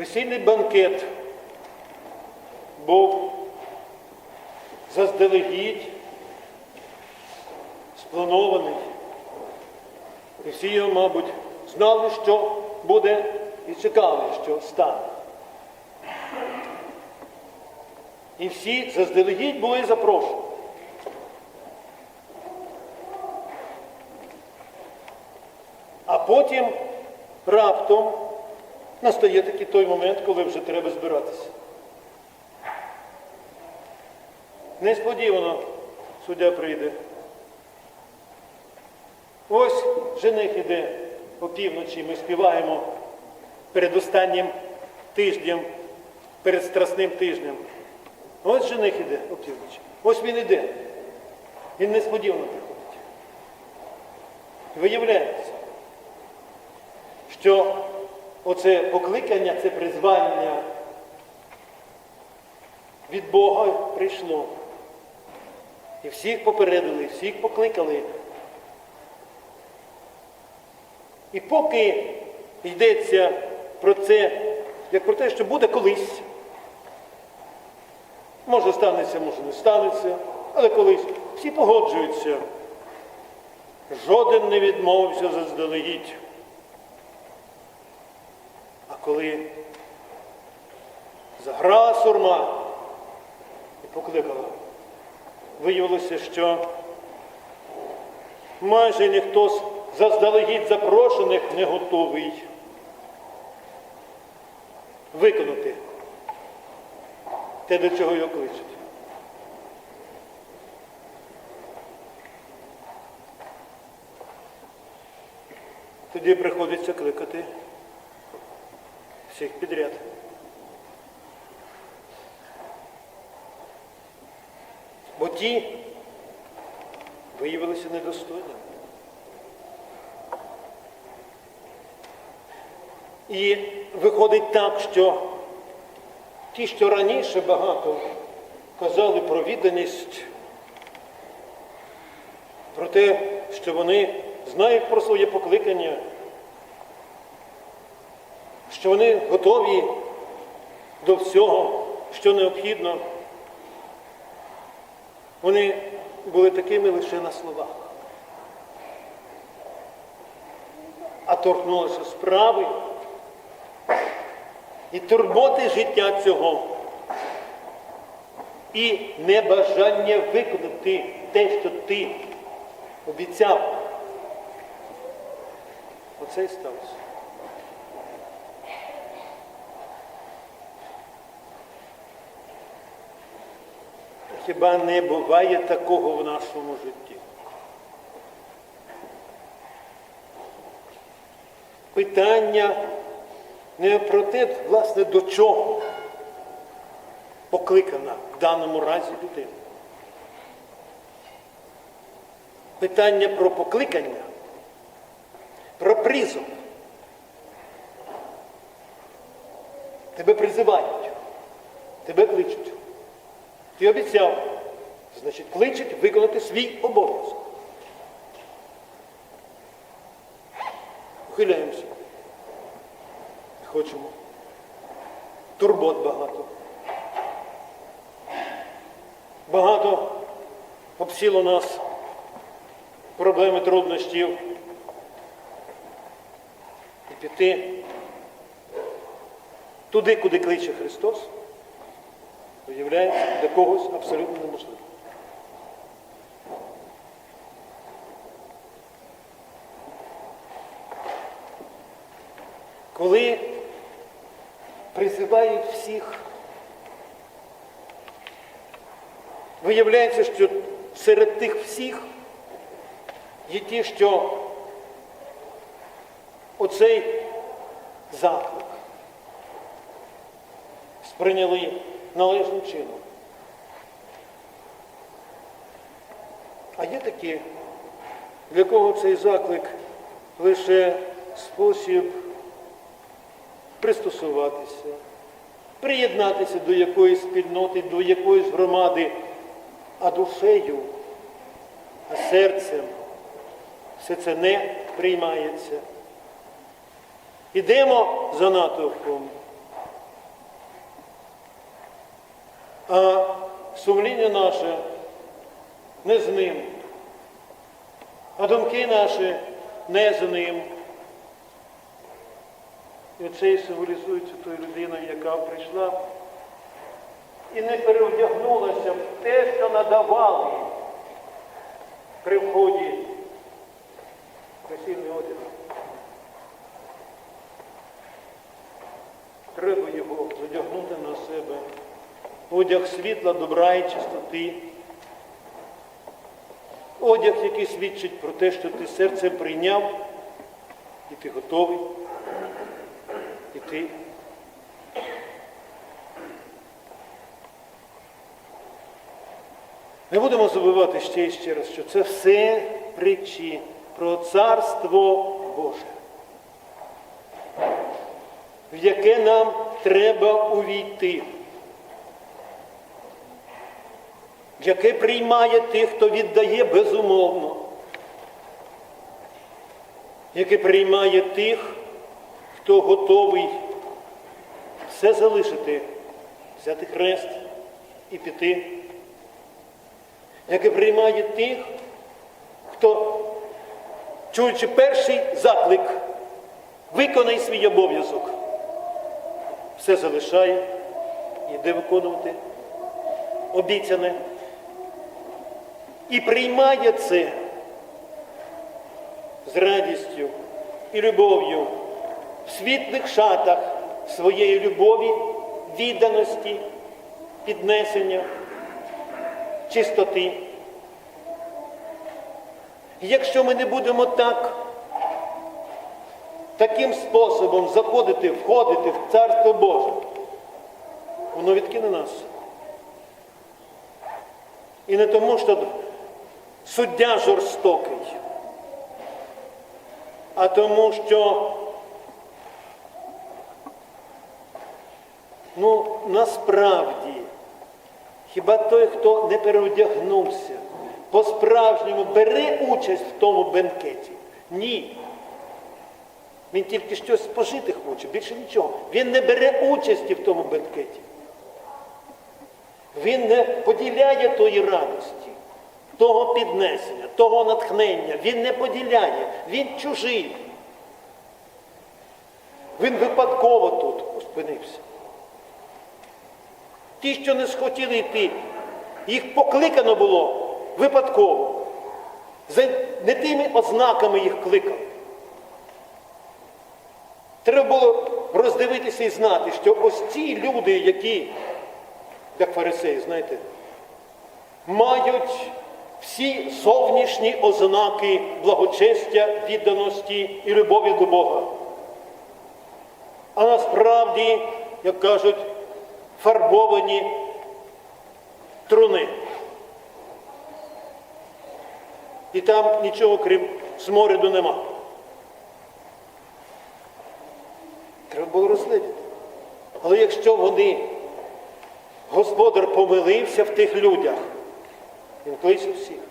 Весільний банкет був заздалегідь спланований. І всі його, мабуть, знали, що буде, і чекали, що стане. І всі заздалегідь були запрошені. А потім раптом настає той момент, коли вже треба збиратися. Несподівано суддя прийде. Ось жених іде опівночі, ми співаємо перед останнім тижнем, перед страсним тижнем. Ось жених іде опівночі. Ось він іде. Він несподівано приходить. Виявляється, що оце покликання, це призвання від Бога прийшло. І всіх попередили, всіх покликали. І поки йдеться про це, як про те, що буде колись, може станеться, може не станеться, але колись всі погоджуються. Жоден не відмовився заздалегідь. Коли заграла сурма і покликала, виявилося, що майже ніхто з заздалегідь запрошених не готовий виконати те, до чого його кличуть. Тоді приходиться кликати всіх підряд. Бо ті виявилися недостойними. І виходить так, що ті, що раніше багато казали про відданість, про те, що вони знають про своє покликання, що вони готові до всього, що необхідно, вони були такими лише на словах. А торкнулися справи і турботи життя цього, і небажання виконати те, що ти обіцяв. Оце і сталося. Хіба не буває такого в нашому житті? Питання не про те, власне, до чого покликана в даному разі людина. Питання про покликання, про призов. Тебе призивають, тебе кличуть. Ти обіцяв, значить, кличуть виконати свій обов'язок. Ухиляємося. Хочемо. Турбот багато. Багато обсіло нас проблеми труднощів. І піти туди, куди кличе Христос, виявляється для когось абсолютно неможливо. Коли призивають всіх, виявляється, що серед тих всіх є ті, що оцей заклик сприйняли належним чином. А є такі, для кого цей заклик лише спосіб пристосуватися, приєднатися до якоїсь спільноти, до якоїсь громади, а душею, а серцем все це не приймається. Ідемо за натовпом, а сумління наше не з ним, а думки наші не з ним. І це і символізується тою людиною, яка прийшла і не перевдягнулася в те, що надавали при вході в весільний одяг. Треба його задягнути на себе. Одяг світла, добра і чистоти. Одяг, який свідчить про те, що ти серцем прийняв, і ти готовий іти. Не будемо забувати ще і ще раз, що це все притчі про царство Боже, в яке нам треба увійти, яке приймає тих, хто віддає безумовно, яке приймає тих, хто готовий все залишити, взяти хрест і піти, яке приймає тих, хто, чуючи перший заклик, виконай свій обов'язок, все залишає йде виконувати обіцяне. І приймає це з радістю і любов'ю в світлих шатах своєї любові, відданості, піднесення, чистоти. І якщо ми не будемо так, таким способом заходити, входити в Царство Боже, воно відкине нас. І не тому, що суддя жорстокий, а тому, що Ну, насправді, хіба той, хто не переодягнувся, по-справжньому бере участь в тому бенкеті? Ні. Він тільки щось спожити хоче, більше нічого. Він не бере участі в тому бенкеті. Він не поділяє тої радості, того піднесення, того натхнення. Він не поділяє, він чужий. Він випадково тут опинився. Ті, що не схотіли йти, їх покликано було випадково. За не тими ознаками їх кликав. Треба було роздивитися і знати, що ось ці люди, які, як фарисеї, знаєте, мають всі зовнішні ознаки благочестя, відданості і любові до Бога. А насправді, як кажуть, фарбовані труни. І там нічого крім сморіду нема. Треба було розслідувати. Але якщо вони, господар помилився в тих людях, він кличе всіх.